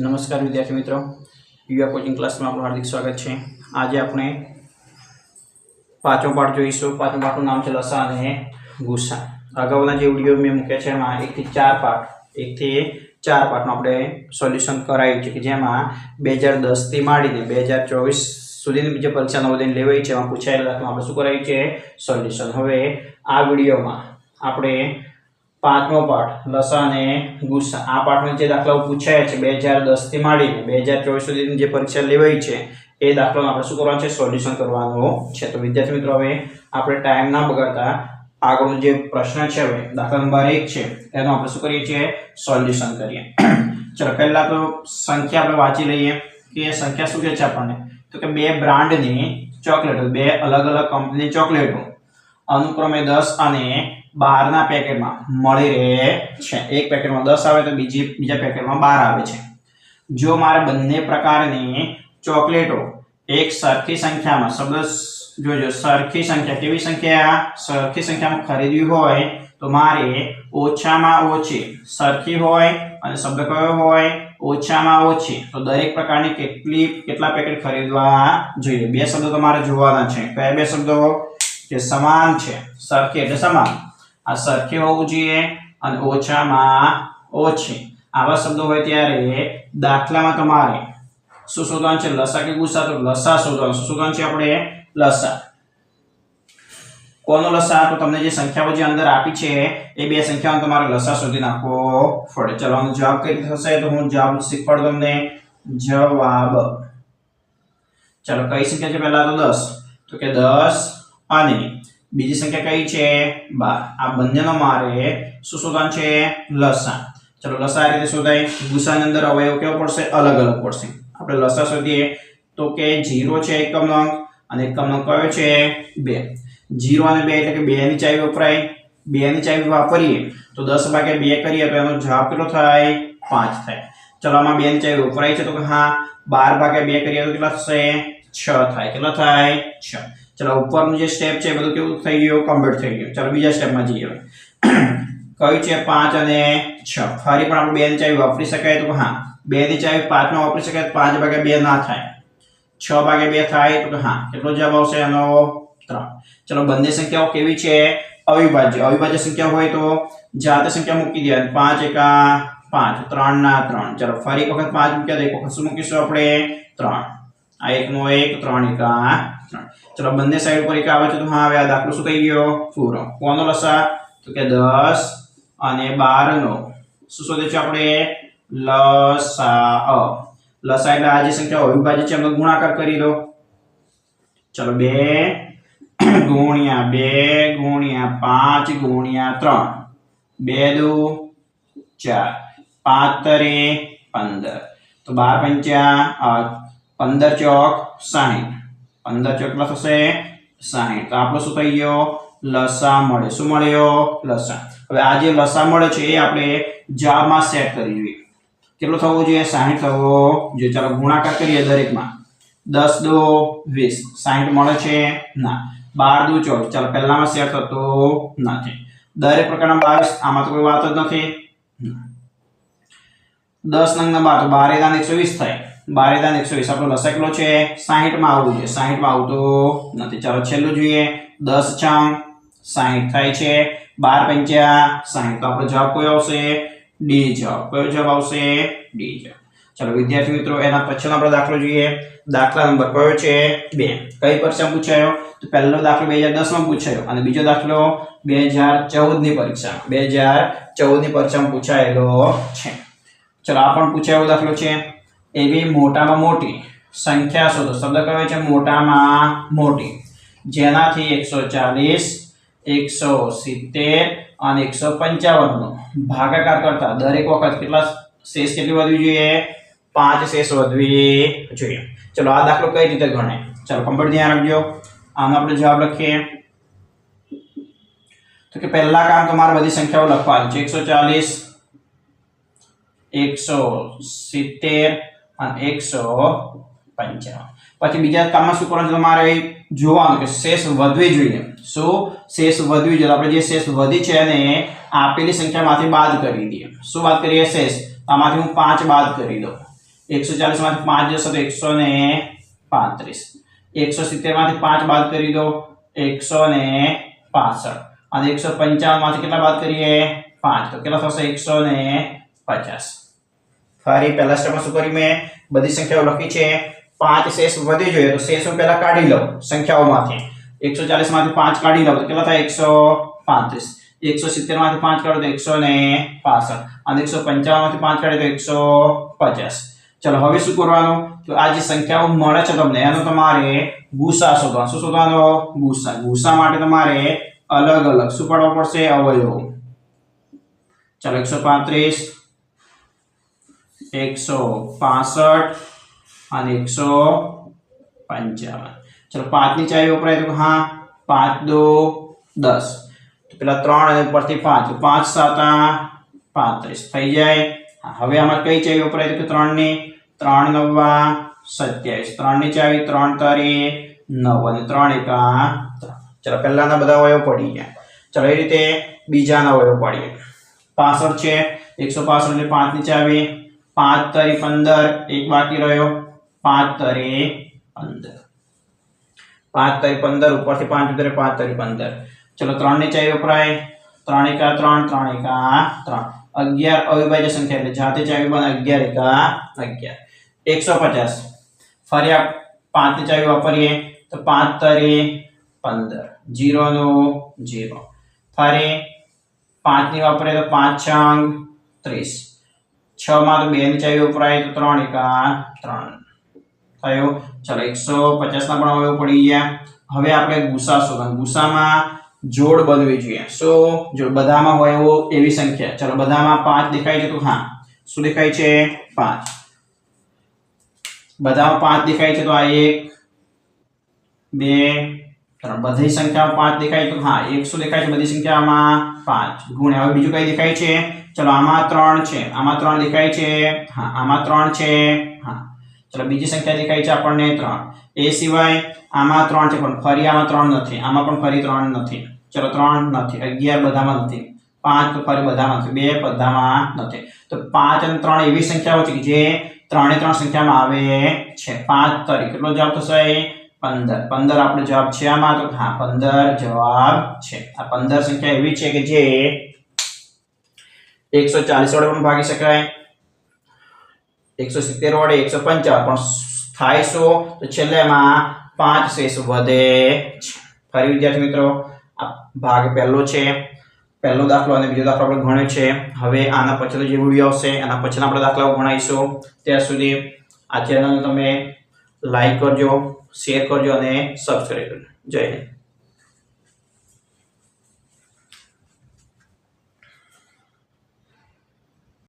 નમસ્કાર વિદ્યાર્થી મિત્રો. યુવા કોચિંગ ક્લાસમાં આપણું હાર્દિક સ્વાગત છે. આજે આપણે પાંચમો પાઠ જોઈશું. પાંચમો પાઠનું નામ છે લસા અને ગુસ્સા. અગાઉના જે વીડિયો મેં મૂક્યા છે, એમાં એકથી ચાર પાઠ એકથી ચાર પાઠનું આપણે સોલ્યુશન કરાયું છે કે જેમાં બે હજાર દસથી માંડીને બે હજાર ચોવીસ સુધીની જે પરીક્ષા નવોદયની લેવાઈ છે, એમાં પૂછાયેલા આપણે શું કરાયું છે? સોલ્યુશન હવે આ વિડીયોમાં આપણે પાંચમો પાઠ લસા અને ગુસ્સા. આ પાઠમાં જે દાખલાઓ પૂછાયા છે, બે હજાર દસથી માંડીને, બે હજાર ચોવીસ સુધીની જે પરીક્ષા લેવાઈ છે, એ દાખલાનું આપણે શું કરવાનું છે? સોલ્યુશન કરવાનું છે. તો વિદ્યાર્થી મિત્રો, હવે આપણે ટાઈમ ના બગાડતા આગળનો જે પ્રશ્ન છે, હવે દાખલા નંબર એક છે, એનું આપણે શું કરીએ છીએ? સોલ્યુશન કરીએ. ચલો, પહેલા તો સંખ્યા આપણે વાંચી લઈએ કે સંખ્યા શું કહે છે આપણને? તો કે બે બ્રાન્ડની ચોકલેટો, બે અલગ અલગ કંપનીની ચોકલેટો. અનુક્રમે દસ અને બારના પેકેટમાં મળી રહે છે. એક પેકેટમાં દસ આવે તો બીજી, બીજા પેકેટમાં બાર આવે છે. જો મારે બંને પ્રકારની ચોકલેટો એક સરખી સંખ્યામાં, શબ્દ જોજો, સરખી સંખ્યા, કેવી સંખ્યા? સરખી સંખ્યામાં ખરીદવી હોય તો મારે ઓછામાં ઓછી સરખી હોય અને શબ્દ કયો હોય? ઓછામાં ઓછી. તો દરેક પ્રકારની કેટલી, કેટલા પેકેટ ખરીદવા જોઈએ? બે શબ્દો તમારે જોવાના છે. કયા બે શબ્દો? જે સમાન છે. સરખી એટલે સમાન. આ સરખી હોવું જોઈએ અને ઓછામાં ઓછી. આવા શબ્દો હોય ત્યારે દાખલામાં તમારે શું શોધવાનું છે? લસા કે ગુસ્સા? તો લસા શોધવાનું. શું શોધવાનું છે આપણે? લસા. કોનો લસા? તો તમને જે સંખ્યાઓ જે અંદર આપી છે, એ બે સંખ્યાઓનો તમારે લસા શોધી નાખવો પડે. ચલો, આનો જવાબ કઈ થશે? તો હું જવાબ શીખવાડું તમને. જવાબ. ચલો, કઈ સંખ્યા છે પહેલા? તો દસ. તો કે દસ અને બીજી સંખ્યા કઈ છે? બાર આ બંનેનો મારે શું શોધવાનું છે લસા ચલો લસા આ રીતે શોધાય. ગુસાની અંદર અવયવ કેવો પડશે? અલગ અલગ પડશે. આપણે લસા શોધીએ તો કે જીરો છે એકમ અંક અને એકમ અંક કયો છે? બે. જીરો અને બે એટલે કે બે ની ચાવી વપરાય. બે ની ચાવી વાપરીએ તો દસ ભાગે બે કરીએ તો એનો જવાબ કેટલો થાય? પાંચ થાય. ચલો, આમાં બે ની ચાવી વપરાય છે તો કે હા, બાર ભાગે બે કરીએ તો કેટલા થશે? છ થાય કેટલા થાય? છ. ચલો, ઉપરનું જે સ્ટેપ છે બધું કેવું થઈ ગયું? કમ્પ્લીટ થઈ ગયું. ચલો, બીજા સ્ટેપમાં જઈએ કયું છે પાંચ અને છ? ફરી પણ આપણે બે ની ચાવી વાપરી શકાય તો હા. બે ની ચાવી પાંચમાં વાપરી શકાય પાંચ ભાગે બે ના થાય. છ ભાગે બે થાય તો હા. કેટલો જવાબ આવશે એનો? ત્રણ. ચલો, બંને સંખ્યાઓ કેવી છે? અવિભાજ્ય. અવિભાજ્ય સંખ્યા હોય તો જાતે સંખ્યા મૂકી દે પાંચ એકા પાંચ. ત્રણ ના ત્રણ. ચલો, ફરી એક વખત પાંચ મૂક્યા તો એક વખત શું મૂકીશું આપણે? ત્રણ. આ એકનો એક ત્રણ એકા ત્રણ. ચલો બંને સાઈડ ઉપર એક આવે છે તો હા હવે આ દાખલો શું થઈ ગયો? પૂરો કોનો લસા? તો કે દસ અને બારનો. શું શોધે છે આપણે? લસા લસા એટલે આ જે સંખ્યા અવિભાજ્ય છે એમનો ગુણાકાર કરી દો ચલો બે ગુણ્યા બે ગુણ્યા પાંચ ગુણ્યા ત્રણ. બે દુ ચાર. પાંચ તરે પંદર. તો બાર પંચા અ, પંદર ચોક સાહીઠ. પંદર ચોક કેટલા થશે સાહીઠ. તો આપણો શું થઈ ગયો? લસા મળે. શું મળ્યો? લસા. હવે આ જે લસા મળે છે એ આપણે જામાં સેટ કરી જોઈએ. કેટલો થવો જોઈએ? સાહીઠ થવો જોઈએ. ચાલો ગુણાકાર કરીએ દરેકમાં. દસ દો વીસ. સાહીઠ મળે છે? ના. બાર દો ચોવીસ ચાલો પહેલામાં સેટ થતો નથી. દરેક પ્રકારના બાવીસ. આમાં તો કોઈ વાત જ નથી. દસ નંગના બાર. તો બાર દાન એકસો વીસ થાય. બાર દાન એકસો વીસ. આપણો લસકલો છે. સાહીઠમાં આવવું જોઈએ સાહીઠમાં આવતું નથી. ચાલો છેલ્લું જોઈએ. દસ છંગ સાહીઠ થાય છે. બાર પંચ્યા સાહીઠ. તો આપણો જવાબ કયો આવશે? ડી જવાબ. કયો જવાબ આવશે? ડી જવાબ. ચાલો વિદ્યાર્થી મિત્રો, એના પછીનો આપણે દાખલો જોઈએ. દાખલા નંબર કયો છે? બે. કઈ પરીક્ષા પૂછાયો? તો પહેલો દાખલો બે હજાર દસમાં પૂછાયો. અને બીજો દાખલો બે હજાર ચૌદની પરીક્ષા બે હજાર ચૌદની પરીક્ષામાં પૂછાયેલો છે. ચલો આ પણ પૂછાયો દાખલો છે. એવી મોટામાં મોટી. સંખ્યા શોધો. શબ્દ કયો છે? મોટામાં મોટી. જેનાથી એકસો ચાલીસ, એકસો સિત્તેર અને એકસો પંચાવનનો ભાગાકાર કરતા દરેક વખત કેટલા શેષ કેટલી વધવી જોઈએ? પાંચ શેષ વધવી જોઈએ. ચલો, આ દાખલો કઈ રીતે ગણે ચલો કમ્પ્લીટ ધ્યાન રાખજો. આનો આપણે જવાબ લખીએ. તો કે પહેલા કામ તમારે બધી સંખ્યાઓ લખવાની છે. એકસો ચાલીસ, એકસો સિત્તેર અને એકસો પંચાવન પછી બીજા કામમાં શું કરવાનું તમારે જોવાનું કે શેષ વધવી જોઈએ. શું? શેષ વધવી જોઈએ. આપણે જે શેષ વધી છે એને આપેલી સંખ્યામાંથી બાદ કરી દઈએ. શું વાત કરીએ શેષ? આમાંથી હું પાંચ બાદ કરી દઉં. એકસો ચાલીસમાંથી પાંચ જશે તો એકસો ને પાંત્રીસ. એકસો સિત્તેરમાંથી પાંચ બાદ કરી દો એકસો ને પાસઠ. અને એકસો પંચાવનમાંથી કેટલા બાદ કરીએ? પાંચ. તો કેટલા થશે? એકસો ને પચાસ. ફરી પહેલા સ્ટેપમાં શું કર્યું મેં? બધી સંખ્યાઓ લખી છે. પાંચ શેષ વધી જોઈએ તો શેષો પહેલા કાઢી લઉં સંખ્યાઓમાંથી. એકસો ચાલીસમાંથી પાંચ કાઢી લઉં તો કેટલા થાય? એકસો પાંત્રીસ. એકસો સિત્તેરમાંથી પાંચ કાઢો તો એકસો ને પાસઠ. અને એકસો પંચાવનમાંથી પાંચ કાઢે તો એકસો પચાસ. ચલો, હવે શું કરવાનું? તો આ જે સંખ્યાઓ મળે છે તમને, એનો તમારે ગુસા શોધવાનો. શું શોધવાનો? ગુસા ગુસા માટે તમારે અલગ અલગ શું પાડવા પડશે? અવયવો. ચલો, એકસો પાંત્રીસ. એકસો પાસઠ અને એકસો પંચાવન. ચલો પાંચની ચાવી વપરાય તો હા, પાંચ દો દસ. તો પેલા ત્રણ અને ઉપરથી પાંચ. પાંચ, સાતા પાંત્રીસ. થઈ જાય? હવે આમાં કઈ ચાવી વપરાય તો ત્રણની? ત્રણ નવા સત્યાવીસ. ત્રણની ચાવી ત્રણ તારી નવ અને ત્રણ એકા ચલો પહેલાના બધા અવયવ પડી ગયા. ચલો એ રીતે બીજાના અવયવ પાડીએ પાસઠ છે, એકસો પાસઠ એટલે પાંચની ચાવી પાંચ તરી પંદર, એક બાકી રહ્યો. પાંચ તરી પંદર. પાંચ તરી પંદર, ઉપરથી પાંચ ઉતરે, પાંચ તરી પંદર. ચલો ત્રણની ચાવી વપરાય ત્રણ એકા ત્રણ ત્રણ એકા ત્રણ. અગિયાર અવિભાજ્ય સંખ્યા એટલે જાતે ચાવી બને અગિયાર એકા અગિયાર. એકસો પચાસ. ફરી આ પાંચની ચાવી વાપરીએ તો પાંચ તરી પંદર. જીરો નો જીરો. ફરી પાંચની વાપરીએ તો પાંચ છંગ ત્રીસ. છ માં તો બે ની ચાવી વપરાય તો ત્રણ એકા ત્રણ થયો ચલો એકસો પચાસ ના પણ હવે પડી ગયા હવે આપણે ગુસા શોધવાનું ગુસામાં જોડ બનવી જોઈએ શું જો બધામાં હોય એવો એવી સંખ્યા ચલો બધામાં પાંચ દેખાય છે તો હા શું દેખાય છે પાંચ બધામાં પાંચ દેખાય છે તો આ એક બે ત્રણ બધી સંખ્યામાં પાંચ દેખાય તો હા એક શું દેખાય છે બધી સંખ્યામાં પાંચ ગુણ્યા હવે બીજું કઈ દેખાય છે ચલો, આમાં ત્રણ છે. આમાં ત્રણ દેખાય છે. હા, આમાં ત્રણ છે. હા. ચલો, બીજી સંખ્યા દેખાય છે આપણને ત્રણ. એ સિવાય આમાં ત્રણ છે, પણ ફરી આમાં ત્રણ નથી. આમાં પણ ફરી ત્રણ નથી. ચલો, ત્રણ નથી. અગિયાર બધામાં નથી. પાંચ તો ફરી બધામાં નથી. બે બધામાં નથી. તો પાંચ અને ત્રણ એવી સંખ્યાઓ છે કે જે ત્રણે ત્રણ સંખ્યામાં આવે છે. પાંચ તરીકે. કેટલો જવાબ થશે પંદર. પંદર આપણો જવાબ છે આમાં. તો હા, પંદર જવાબ છે. આ પંદર સંખ્યા એવી છે કે જે એકસો ચાલીસ વડે પણ ભાગી શકાય. એકસો સિત્તેર વડે એકસો પંચાવન, પણ થાય શું? તો છેલ્લે એમાં પાંચ શેષ વધે ફરી વિદ્યાર્થી મિત્રો, આ ભાગ પહેલો છે, પહેલો દાખલો અને બીજો દાખલો આપણે ભણ્યો છે. હવે આના પછીનો જે વીડિયો આવશે, એના પછીના આપણે દાખલાઓ ભણાવીશું ત્યાં સુધી આ ચેનલ તમે લાઈક કરજો, શેર કરજો અને સબસ્ક્રાઈબ કરજો. જય હિન્દ.